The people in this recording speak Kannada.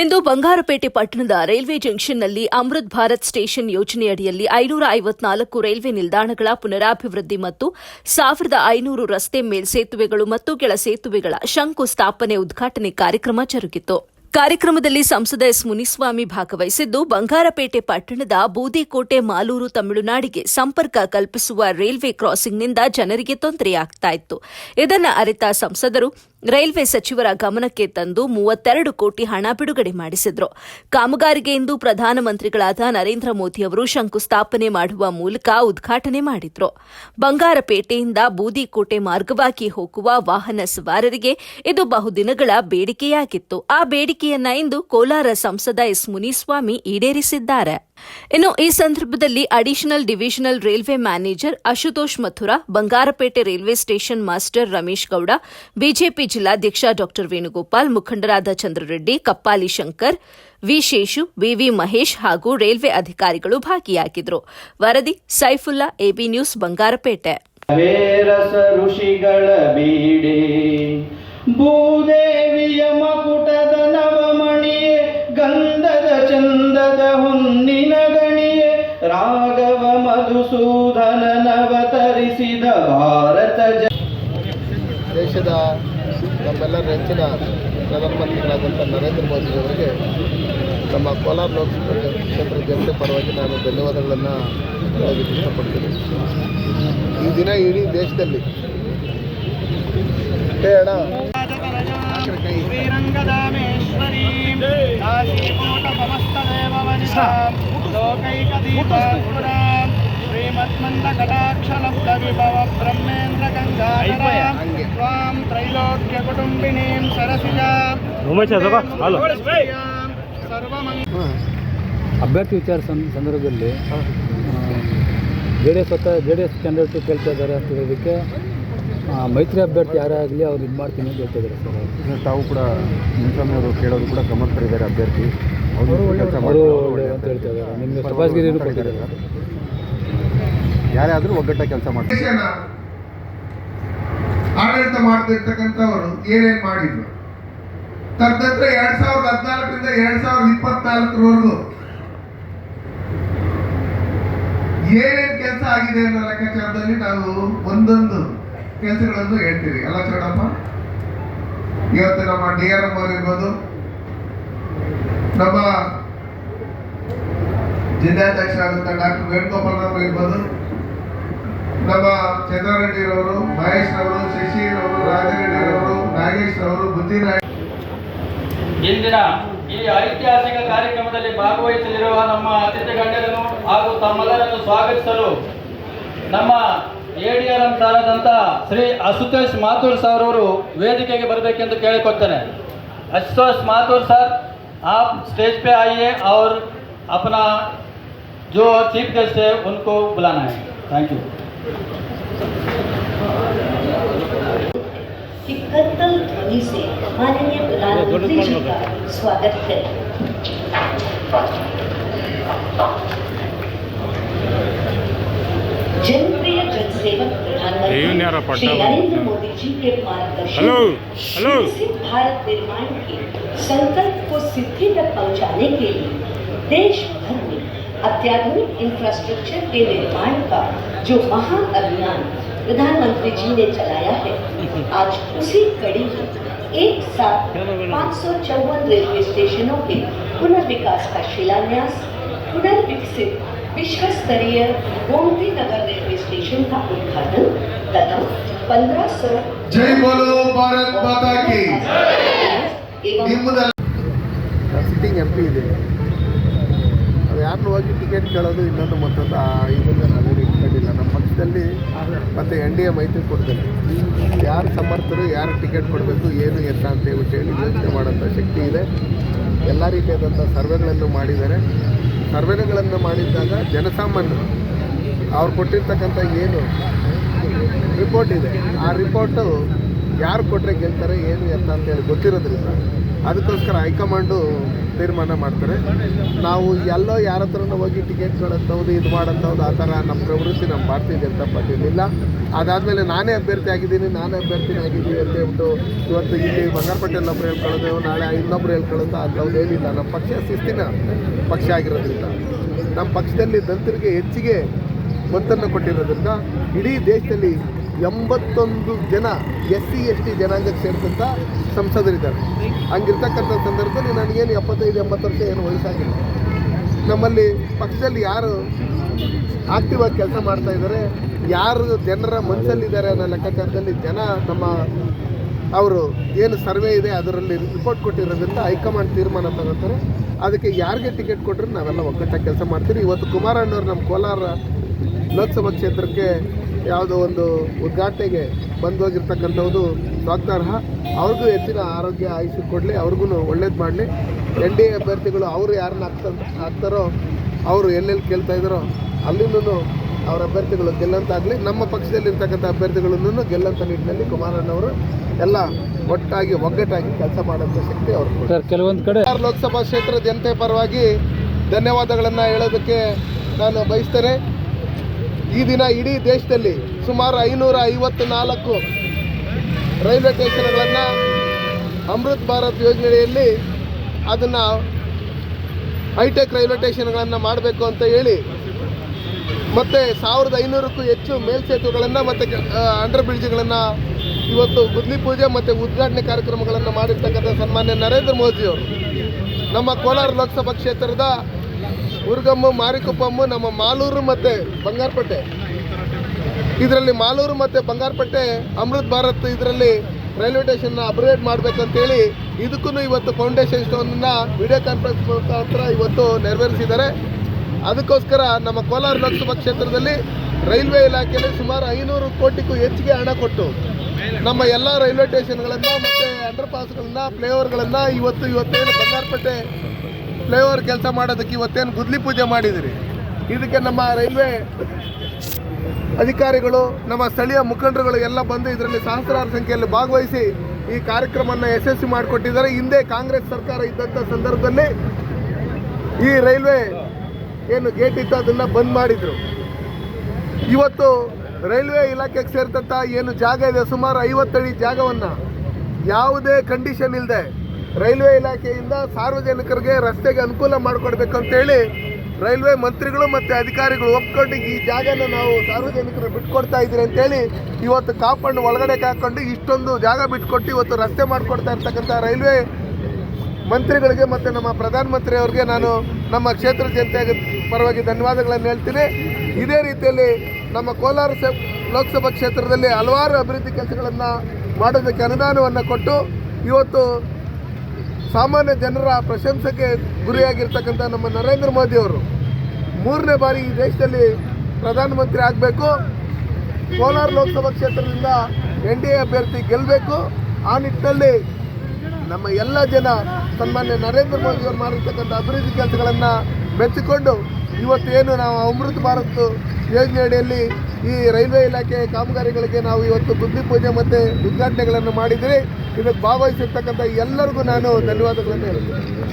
ಇಂದು ಬಂಗಾರಪೇಟೆ ಪಟ್ಟಣದ ರೈಲ್ವೆ ಜಂಕ್ಷನ್ನಲ್ಲಿ ಅಮೃತ್ ಭಾರತ್ ಸ್ಟೇಷನ್ ಯೋಜನೆಯಡಿಯಲ್ಲಿ ಐನೂರ ಐವತ್ನಾಲ್ಕು ರೈಲ್ವೆ ನಿಲ್ದಾಣಗಳ ಪುನರಾಭಿವೃದ್ಧಿ ಮತ್ತು ಸಾವಿರದ ಐನೂರು ರಸ್ತೆ ಮೇಲ್ಸೇತುವೆಗಳು ಮತ್ತು ಕೆಳ ಸೇತುವೆಗಳ ಶಂಕುಸ್ಥಾಪನೆ ಉದ್ಘಾಟನೆ ಕಾರ್ಯಕ್ರಮ ಜರುಗಿತು. ಕಾರ್ಯಕ್ರಮದಲ್ಲಿ ಸಂಸದ ಎಸ್ ಮುನಿಸ್ವಾಮಿ ಭಾಗವಹಿಸಿದ್ದು, ಬಂಗಾರಪೇಟೆ ಪಟ್ಟಣದ ಬೂದಿಕೋಟೆ ಮಾಲೂರು ತಮಿಳುನಾಡಿಗೆ ಸಂಪರ್ಕ ಕಲ್ಪಿಸುವ ರೈಲ್ವೆ ಕ್ರಾಸಿಂಗ್ನಿಂದ ಜನರಿಗೆ ತೊಂದರೆಯಾಗ್ತಾ ಇತ್ತು. ಇದನ್ನು ಅರಿತ ಸಂಸದರು ರೈಲ್ವೆ ಸಚಿವರ ಗಮನಕ್ಕೆ ತಂದು ಮೂವತ್ತೆರಡು ಕೋಟಿ ಹಣ ಬಿಡುಗಡೆ ಮಾಡಿಸಿದ್ರು. ಕಾಮಗಾರಿಗೆ ಇಂದು ಪ್ರಧಾನಮಂತ್ರಿಗಳಾದ ನರೇಂದ್ರ ಮೋದಿ ಅವರು ಶಂಕುಸ್ಥಾಪನೆ ಮಾಡುವ ಮೂಲಕ ಉದ್ಘಾಟನೆ ಮಾಡಿದ್ರು. ಬಂಗಾರಪೇಟೆಯಿಂದ ಬೂದಿಕೋಟೆ ಮಾರ್ಗವಾಗಿ ಹೋಗುವ ವಾಹನ ಸವಾರರಿಗೆ ಇದು ಬಹುದಿನಗಳ ಬೇಡಿಕೆಯಾಗಿತ್ತು. ಆ ಬೇಡಿಕೆಯನ್ನ ಇಂದು ಕೋಲಾರ ಸಂಸದ ಎಸ್ ಮುನಿಸ್ವಾಮಿ ಈಡೇರಿಸಿದ್ದಾರೆ. ಇನ್ನು ಈ ಸಂದರ್ಭದಲ್ಲಿ additional divisional railway manager Ashutosh Mathura, Bangarapete railway station master Ramesh Gowda, BJP ಜಿಲ್ಲಾಧ್ಯಕ್ಷ ಡಾ ವೇಣುಗೋಪಾಲ್, ಮುಖಂಡರಾದ ಚಂದ್ರರೆಡ್ಡಿ, ಕಪ್ಪಾಲಿ ಶಂಕರ್, ವಿ ಶೇಷು ವಿವಿ ಮಹೇಶ್ ಹಾಗೂ ರೈಲ್ವೆ ಅಧಿಕಾರಿಗಳು ಭಾಗಿಯಾಗಿದ್ದರು ವರದಿ ಸೈಫುಲ್ಲಾ, ಎಬಿ ನ್ಯೂಸ್, ಬಂಗಾರಪೇಟೆ. ಭೂದೇವಿಯ ಮಕುಟದ ನವಮಣಿಯೇ, ಗಂಧದ ಚಂದದ ಮಧುಸೂದನನವತರಿಸಿದ ಭಾರತ ಜ ದೇಶದ ನಮ್ಮೆಲ್ಲರ ನೆಚ್ಚಿನ ಪ್ರಧಾನಮಂತ್ರಿಗಳಾದಂಥ ನರೇಂದ್ರ ಮೋದಿಯವರಿಗೆ ನಮ್ಮ ಕೋಲಾರ ಲೋಕಸಭಾ ಕ್ಷೇತ್ರದ ಜನತೆ ಪರವಾಗಿ ನಾನು ಧನ್ಯವಾದಗಳನ್ನು ಹೇಳೋದಕ್ಕೆ ಇಷ್ಟಪಡ್ತೀನಿ. ಈ ದಿನ ಇಡೀ ದೇಶದಲ್ಲಿ ಹೇಳ ಲೋಕೈಕ ಹಾಕ್ರಿ ಕೈ. ಕಟಾಕ್ಷ ಲಬ್ಧ ವಿಭವ ಬ್ರಹ್ಮೇಂದ್ರ ಗಂಗಾಧರಾಂ. ತ್ವಾಂ ತ್ರೈಲೋಕ್ಯ ಕುಟುಂಬಿನೀಂ ಸರಸಿಜಾ ಅಭ್ಯರ್ಥಿ ವಿಚಾರ ಸಂದರ್ಭದಲ್ಲಿ ಜೆ ಡಿ ಎಸ್ ಹತ್ತ ಜೆ ಡಿ ಎಸ್ ಕ್ಯಾಂಡಿಡೇಟ್ ಕೇಳ್ತಾ ಇದ್ದಾರೆ ಅಂತ ಹೇಳೋದಕ್ಕೆ ಆ, ಮೈತ್ರಿ ಅಭ್ಯರ್ಥಿ ಯಾರೇ ಆಗಲಿ ಅವ್ರು ಇದು ಮಾಡ್ತೀನಿ ಅಂತ ಹೇಳ್ತಾ ಇದ್ದಾರೆ ಸರ್ ತಾವು ಕೂಡ ಮುನ್ಸ್ವಾಮಿ ಅವರು ಕೇಳೋದು ಕೂಡ ಗಮನಿಸಿದ್ದಾರೆ ಅಭ್ಯರ್ಥಿ. ಅವರು ಒಳ್ಳೆ ಅಂತ ಹೇಳ್ತಾ ಇದ್ದಾರೆ ನಿಮಗೆ ಕೊಟ್ಟಿದ್ದಾರೆ. ಯಾರೇ ಆದರೂ ಒಗ್ಗಟ್ಟ ಕೆಲಸ ಮಾಡ್ತಾರೆ. ಆಡಳಿತ ಆಡಳಿತ ಮಾಡ್ತಿರ್ತಕ್ಕಂಥವರು ಏನೇನು ಮಾಡಿದ್ರು? ತದನಂತರ ಎರಡ್ ಸಾವಿರದ ಹದಿನಾಲ್ಕರಿಂದ ಎರಡ್ ಸಾವಿರದ ಇಪ್ಪತ್ನಾಲ್ಕರವರೆಗೂ ಏನೇನು ಕೆಲಸ ಆಗಿದೆ ಅನ್ನೋ ಲೆಕ್ಕಾಚಾರದಲ್ಲಿ ನಾವು ಒಂದೊಂದು ಕೆಲಸಗಳನ್ನು ಹೇಳ್ತೀವಿ. ಅಲ್ಲ ಚೌಡಪ್ಪ ಇವತ್ತು ನಮ್ಮ ಡಿ ಆರ್ ಎಂ ಅವರು ಇರ್ಬೋದು ನಮ್ಮ ಜಿಲ್ಲಾಧ್ಯಕ್ಷರಾದಂಥ ಡಾಕ್ಟರ್ ವೇಣುಗೋಪಾಲ್ ಅವರು ಇರ್ಬೋದು ನಮ್ಮ ಚಂದ್ರಾರೆಡ್ಡಿರವರು ಮಹೇಶ್ ರವರು ರಾಜರೆಡ್ಡಿ ರಾಜರೆಡ್ಡಿರವರು ನಾಗೇಶ್ ರವರು ಬುದ್ಧಿರಾಯ್ ಇಂದಿನ ಈ ಐತಿಹಾಸಿಕ ಕಾರ್ಯಕ್ರಮದಲ್ಲಿ ಭಾಗವಹಿಸಲಿರುವ ನಮ್ಮ ಅತಿಥಿ ಗಣ್ಯರನ್ನು ಹಾಗೂ ತಮ್ಮೆಲ್ಲರನ್ನು ಸ್ವಾಗತಿಸಲು ನಮ್ಮ ಎಡಿಆರ್ಎಂ ಸಾರಾದಂಥ ಶ್ರೀ ಅಸುತೇಶ್ ಮಾಥೂರ್ ಸರ್ ಅವರು ವೇದಿಕೆಗೆ ಬರಬೇಕೆಂದು ಕೇಳಿಕೊಡ್ತೇನೆ ಅಶುತೋಷ್ ಮಾಥೂರ್ ಸರ್, ಆಪ್ ಸ್ಟೇಜ್ ಪೇ आइए और ಅಪನಾ ಜೋ ಚೀಫ್ गेस्ट है उनको बुलाना है थैंक कि कत्तल ध्वनि से माननीय प्रधानमंत्री जी का स्वागत करें। जनप्रिय जनसेवक प्रधानमंत्री श्री नरेंद्र मोदी जी के मार्गदर्शन विकसित भारत निर्माण के संकल्प को सिद्धि तक पहुँचाने के लिए देश भर अत्याधुनिक इंफ्रास्ट्रक्चर के निर्माण का जो महा अभियान प्रधानमंत्री जी ने चलाया है आज उसी कड़ी में एक साथ पाँच सौ चौवन रेलवे स्टेशनों के पुनर्विकास का शिलान्यास पुनर्विकसित विश्व स्तरीय गोमती नगर रेलवे स्टेशन का उद्घाटन तथा पंद्रह सौ जय बोलो भारत माता की। ಯಾರನ್ನು ಹೋಗಿ ಟಿಕೆಟ್ ಕೇಳೋದು ಇನ್ನೊಂದು ಮತ್ತೊಂದು, ಆ, ಇದನ್ನು ನಾನೇನು ಇಟ್ಕೊಂಡಿಲ್ಲ. ನಮ್ಮ ಪಕ್ಷದಲ್ಲಿ ಮತ್ತು ಎನ್ ಡಿ ಎ ಮೈತ್ರಿಕೂಟದಲ್ಲಿ ಯಾರು ಸಮರ್ಥರು ಯಾರು ಟಿಕೆಟ್ ಕೊಡಬೇಕು, ಏನು ಎತ್ತ ಅಂತ ಹೇಳಿ ಯೋಚನೆ ಮಾಡೋಂಥ ಶಕ್ತಿ ಇದೆ. ಎಲ್ಲ ರೀತಿಯಾದಂಥ ಸರ್ವೆಗಳನ್ನು ಮಾಡಿದ್ದಾರೆ. ಸರ್ವೆಗಳನ್ನು ಮಾಡಿದ್ದಾಗ ಜನಸಾಮಾನ್ಯರು ಅವ್ರು ಕೊಟ್ಟಿರ್ತಕ್ಕಂಥ ಏನು ರಿಪೋರ್ಟ್ ಇದೆ. ಆ ರಿಪೋರ್ಟು ಯಾರು ಕೊಟ್ಟರೆ ಗೆಲ್ತಾರೆ, ಏನು ಎತ್ತ ಅಂತೇಳಿ ಗೊತ್ತಿರೋದ್ರಿಂದ ಅದಕ್ಕೋಸ್ಕರ ಹೈಕಮಾಂಡು ತೀರ್ಮಾನ ಮಾಡ್ತಾರೆ. ನಾವು ಎಲ್ಲೋ ಯಾರ ಹತ್ರನೂ ಹೋಗಿ ಟಿಕೆಟ್ಗಳಂಥವ್ದು ಇದು ಮಾಡೋಂಥವ್ದು ಆ ಥರ ನಮ್ಮ ಪ್ರವೃತ್ತಿ ನಮ್ಮ ಭಾರತೀಯ ಜನತಾ ಪಾರ್ಟಿಲಿಲ್ಲ ಅದಾದಮೇಲೆ ನಾನೇ ಅಭ್ಯರ್ಥಿ ಆಗಿದ್ದೀನಿ, ನಾನೇ ಅಭ್ಯರ್ಥಿನೇ ಆಗಿದ್ದೀನಿ ಅಂತ ಹೇಳ್ಬಿಟ್ಟು ಇವತ್ತು ಇಲ್ಲಿ ಬಂಗಾರಪೇಟೆಯಲ್ಲಿ ಒಬ್ರು ಹೇಳ್ಕೊಳ್ಳೋದು, ನಾಳೆ ಇನ್ನೊಬ್ರು ಹೇಳ್ಕೊಳ್ಳೋದು ಅಂಥವ್ದು ಏನಿಲ್ಲ. ನಮ್ಮ ಪಕ್ಷ ಶಿಸ್ತಿನ ಪಕ್ಷ ಆಗಿರೋದ್ರಿಂದ. ನಮ್ಮ ಪಕ್ಷದಲ್ಲಿ ದಲಿತರಿಗೆ ಹೆಚ್ಚಿಗೆ ಒತ್ತನ್ನು ಕೊಟ್ಟಿರೋದ್ರಿಂದ ಇಡೀ ದೇಶದಲ್ಲಿ ಎಂಬತ್ತೊಂದು ಜನ ಎಸ್ ಸಿ ಎಸ್ ಟಿ ಜನಾಂಗಕ್ಕೆ ಸೇರಿದಂಥ ಸಂಸದರಿದ್ದಾರೆ. ಹಂಗಿರ್ತಕ್ಕಂಥ ಸಂದರ್ಭದಲ್ಲಿ ನನಗೇನು ಎಪ್ಪತ್ತೈದು, ಎಂಬತ್ತು ವರ್ಷ ಏನು ವಯಸ್ಸಾಗಿಲ್ಲ. ನಮ್ಮಲ್ಲಿ ಪಕ್ಷದಲ್ಲಿ ಯಾರು ಆಕ್ಟಿವ್ ಆಗಿ ಕೆಲಸ ಮಾಡ್ತಾ ಇದ್ದಾರೆ, ಯಾರು ಜನರ ಮನಸ್ಸಲ್ಲಿದ್ದಾರೆ ಅನ್ನೋ ಲೆಕ್ಕಾಚಾರದಲ್ಲಿ ಜನ ನಮ್ಮ ಅವರು ಏನು ಸರ್ವೆ ಇದೆ ಅದರಲ್ಲಿ ರಿಪೋರ್ಟ್ ಕೊಟ್ಟಿರೋದ್ರಿಂದ ಹೈಕಮಾಂಡ್ ತೀರ್ಮಾನ ತಗೋತಾರೆ. ಅದಕ್ಕೆ ಯಾರಿಗೆ ಟಿಕೆಟ್ ಕೊಟ್ಟರೆ ನಾವೆಲ್ಲ ಒಗ್ಗಟ್ಟಾಗಿ ಕೆಲಸ ಮಾಡ್ತೀವಿ. ಇವತ್ತು ಕುಮಾರಣ್ಣವ್ರು ನಮ್ಮ ಕೋಲಾರ ಲೋಕಸಭಾ ಕ್ಷೇತ್ರಕ್ಕೆ ಯಾವುದೋ ಒಂದು ಉದ್ಘಾಟನೆಗೆ ಬಂದು ಹೋಗಿರ್ತಕ್ಕಂಥದ್ದು ಸ್ವಾಗತಾರ್ಹ ಅವ್ರಿಗೂ ಹೆಚ್ಚಿನ ಆರೋಗ್ಯ ಆಯುಷ್ಯ ಕೊಡಲಿ ಅವ್ರಿಗೂ ಒಳ್ಳೇದು ಮಾಡಲಿ. ಎನ್ ಡಿ ಎ ಅಭ್ಯರ್ಥಿಗಳು ಅವರು ಯಾರನ್ನ ಹಾಕ್ತ ಹಾಕ್ತಾರೋ ಅವರು ಎಲ್ಲೆಲ್ಲಿ ಕೇಳ್ತಾ ಇದ್ದಾರೋ ಅಲ್ಲಿಂದೂ ಅವರ ಅಭ್ಯರ್ಥಿಗಳು ಗೆಲ್ಲಂತಾಗಲಿ ನಮ್ಮ ಪಕ್ಷದಲ್ಲಿರ್ತಕ್ಕಂಥ ಅಭ್ಯರ್ಥಿಗಳನ್ನು ಗೆಲ್ಲಂಥ ನಿಟ್ಟಿನಲ್ಲಿ ಕುಮಾರಣ್ಣವರು ಎಲ್ಲ ಒಟ್ಟಾಗಿ ಒಗ್ಗಟ್ಟಾಗಿ ಕೆಲಸ ಮಾಡೋಂಥ ಶಕ್ತಿ ಅವರು ಸರ್ ಕೆಲವೊಂದು ಕಡೆ ಲೋಕಸಭಾ ಕ್ಷೇತ್ರ ಜನತೆ ಪರವಾಗಿ ಧನ್ಯವಾದಗಳನ್ನು ಹೇಳೋದಕ್ಕೆ ನಾನು ಬಯಸ್ತೇನೆ. ಈ ದಿನ ಇಡೀ ದೇಶದಲ್ಲಿ ಸುಮಾರು ಐನೂರ ಐವತ್ತು ನಾಲ್ಕು ರೈಲ್ವೆ ಸ್ಟೇಷನ್ಗಳನ್ನು ಅಮೃತ್ ಭಾರತ್ ಯೋಜನೆಯಲ್ಲಿ ಅದನ್ನು ಹೈಟೆಕ್ ರೈಲ್ವೆ ಸ್ಟೇಷನ್ಗಳನ್ನು ಮಾಡಬೇಕು ಅಂತ ಹೇಳಿ, ಮತ್ತು ಸಾವಿರದ ಐನೂರಕ್ಕೂ ಹೆಚ್ಚು ಮೇಲ್ಸೇತುವೆಗಳನ್ನು ಮತ್ತು ಅಂಡರ್ ಬ್ರಿಡ್ಜ್ಗಳನ್ನು ಇವತ್ತು ಗುದ್ಲಿ ಪೂಜೆ ಮತ್ತು ಉದ್ಘಾಟನೆ ಕಾರ್ಯಕ್ರಮಗಳನ್ನು ಮಾಡಿರ್ತಕ್ಕಂಥ ಸನ್ಮಾನ್ಯ ನರೇಂದ್ರ ಮೋದಿಯವರು. ನಮ್ಮ ಕೋಲಾರ ಲೋಕಸಭಾ ಕ್ಷೇತ್ರದ ಉರ್ಗಮ್ಮು ಮಾರಿಕೊಪ್ಪಮ್ಮು, ನಮ್ಮ ಮಾಲೂರು ಮತ್ತು ಬಂಗಾರಪೇಟೆ. ಇದರಲ್ಲಿ ಮಾಲೂರು ಮತ್ತು ಬಂಗಾರಪೇಟೆ, ಅಮೃತ್ ಭಾರತ್ ಇದರಲ್ಲಿ ರೈಲ್ವೆ ಸ್ಟೇಷನ್ನ ಅಪ್ಗ್ರೇಡ್ ಮಾಡಬೇಕಂತೇಳಿ ಇದಕ್ಕೂ ಇವತ್ತು ಫೌಂಡೇಶನ್ ಸ್ಟೋನನ್ನು ವಿಡಿಯೋ ಕಾನ್ಫರೆನ್ಸ್ ಮುಖಾಂತರ ಇವತ್ತು ನೆರವೇರಿಸಿದ್ದಾರೆ. ಅದಕ್ಕೋಸ್ಕರ ನಮ್ಮ ಕೋಲಾರ ಲೋಕಸಭಾ ಕ್ಷೇತ್ರದಲ್ಲಿ ರೈಲ್ವೆ ಇಲಾಖೆಯಲ್ಲಿ ಸುಮಾರು ಐನೂರು ಕೋಟಿಗೂ ಹೆಚ್ಚಿಗೆ ಹಣ ಕೊಟ್ಟು ನಮ್ಮ ಎಲ್ಲ ರೈಲ್ವೆ ಸ್ಟೇಷನ್ಗಳನ್ನು ಮತ್ತು ಅಂಡರ್ ಪಾಸ್ಗಳನ್ನು ಇವತ್ತು ಇವತ್ತೇನು ಬಂಗಾರಪೇಟೆ ಫ್ಲೈಓವರ್ ಕೆಲಸ ಮಾಡೋದಕ್ಕೆ ಇವತ್ತೇನು ಗುದ್ಲಿ ಪೂಜೆ ಮಾಡಿದಿರಿ? ಇದಕ್ಕೆ ನಮ್ಮ ರೈಲ್ವೆ ಅಧಿಕಾರಿಗಳು, ನಮ್ಮ ಸ್ಥಳೀಯ ಮುಖಂಡರುಗಳು ಎಲ್ಲ ಬಂದು ಇದರಲ್ಲಿ ಸಹಸ್ರಾರು ಸಂಖ್ಯೆಯಲ್ಲಿ ಭಾಗವಹಿಸಿ ಈ ಕಾರ್ಯಕ್ರಮವನ್ನು ಯಶಸ್ವಿ ಮಾಡಿಕೊಟ್ಟಿದ್ದಾರೆ. ಹಿಂದೆ ಕಾಂಗ್ರೆಸ್ ಸರ್ಕಾರ ಇದ್ದಂಥ ಸಂದರ್ಭದಲ್ಲಿ ಈ ರೈಲ್ವೆ ಏನು ಗೇಟ್ ಇತ್ತು, ಅದನ್ನು ಬಂದ್ ಮಾಡಿದರು. ಇವತ್ತು ರೈಲ್ವೆ ಇಲಾಖೆಗೆ ಸೇರಿದಂಥ ಏನು ಜಾಗ ಇದೆ, ಸುಮಾರು ಐವತ್ತಡಿ ಜಾಗವನ್ನು ಯಾವುದೇ ಕಂಡೀಷನ್ ಇಲ್ಲದೆ ರೈಲ್ವೆ ಇಲಾಖೆಯಿಂದ ಸಾರ್ವಜನಿಕರಿಗೆ ರಸ್ತೆಗೆ ಅನುಕೂಲ ಮಾಡಿಕೊಡ್ಬೇಕಂತೇಳಿ ರೈಲ್ವೆ ಮಂತ್ರಿಗಳು ಮತ್ತು ಅಧಿಕಾರಿಗಳು ಒಪ್ಕೊಂಡು ಈ ಜಾಗನ ನಾವು ಸಾರ್ವಜನಿಕರು ಬಿಟ್ಕೊಡ್ತಾ ಇದ್ದೀರಿ ಅಂತೇಳಿ ಇವತ್ತು ಕಾಪಾಂಡ್ ಒಳಗಡೆ ಹಾಕೊಂಡು ಇಷ್ಟೊಂದು ಜಾಗ ಬಿಟ್ಕೊಟ್ಟು ಇವತ್ತು ರಸ್ತೆ ಮಾಡಿಕೊಡ್ತಾ ಇರ್ತಕ್ಕಂಥ ರೈಲ್ವೆ ಮಂತ್ರಿಗಳಿಗೆ ಮತ್ತು ನಮ್ಮ ಪ್ರಧಾನಮಂತ್ರಿ ಅವರಿಗೆ ನಾನು ನಮ್ಮ ಕ್ಷೇತ್ರ ಜನತೆ ಪರವಾಗಿ ಧನ್ಯವಾದಗಳನ್ನು ಹೇಳ್ತೀನಿ. ಇದೇ ರೀತಿಯಲ್ಲಿ ನಮ್ಮ ಕೋಲಾರ ಲೋಕಸಭಾ ಕ್ಷೇತ್ರದಲ್ಲಿ ಹಲವಾರು ಅಭಿವೃದ್ಧಿ ಕೆಲಸಗಳನ್ನು ಮಾಡೋದಕ್ಕೆ ಅನುದಾನವನ್ನು ಕೊಟ್ಟು ಇವತ್ತು ಸಾಮಾನ್ಯ ಜನರ ಪ್ರಶಂಸೆಗೆ ಗುರಿಯಾಗಿರ್ತಕ್ಕಂಥ ನಮ್ಮ ನರೇಂದ್ರ ಮೋದಿ ಅವರು ಮೂರನೇ ಬಾರಿ ಈ ದೇಶದಲ್ಲಿ ಪ್ರಧಾನಮಂತ್ರಿ ಆಗಬೇಕು. ಕೋಲಾರ ಲೋಕಸಭಾ ಕ್ಷೇತ್ರದಿಂದ ಎನ್ ಡಿ ಎ ಅಭ್ಯರ್ಥಿ ಗೆಲ್ಲಬೇಕು ಆ ನಿಟ್ಟಿನಲ್ಲಿ ನಮ್ಮ ಎಲ್ಲ ಜನ ಸನ್ಮಾನ್ಯ ನರೇಂದ್ರ ಮೋದಿ ಅವರು ಮಾಡಿರ್ತಕ್ಕಂಥ ಅಭಿವೃದ್ಧಿ ಕೆಲಸಗಳನ್ನು ಮೆಚ್ಚಿಕೊಂಡು ಇವತ್ತು ಏನು ನಾವು ಅಮೃತ ಭಾರತ್ ಯೋಜನೆಯಡಿಯಲ್ಲಿ ಈ ರೈಲ್ವೆ ಇಲಾಖೆ ಕಾಮಗಾರಿಗಳಿಗೆ ನಾವು ಇವತ್ತು ಬುದ್ಧಿ ಪೂಜೆ ಮತ್ತು ಉದ್ಘಾಟನೆಗಳನ್ನು ಮಾಡಿದರೆ ಇದಕ್ಕೆ ಭಾಗವಹಿಸಿರ್ತಕ್ಕಂಥ ಎಲ್ಲರಿಗೂ ನಾನು ಧನ್ಯವಾದಗಳನ್ನು ಹೇಳ್ತೀನಿ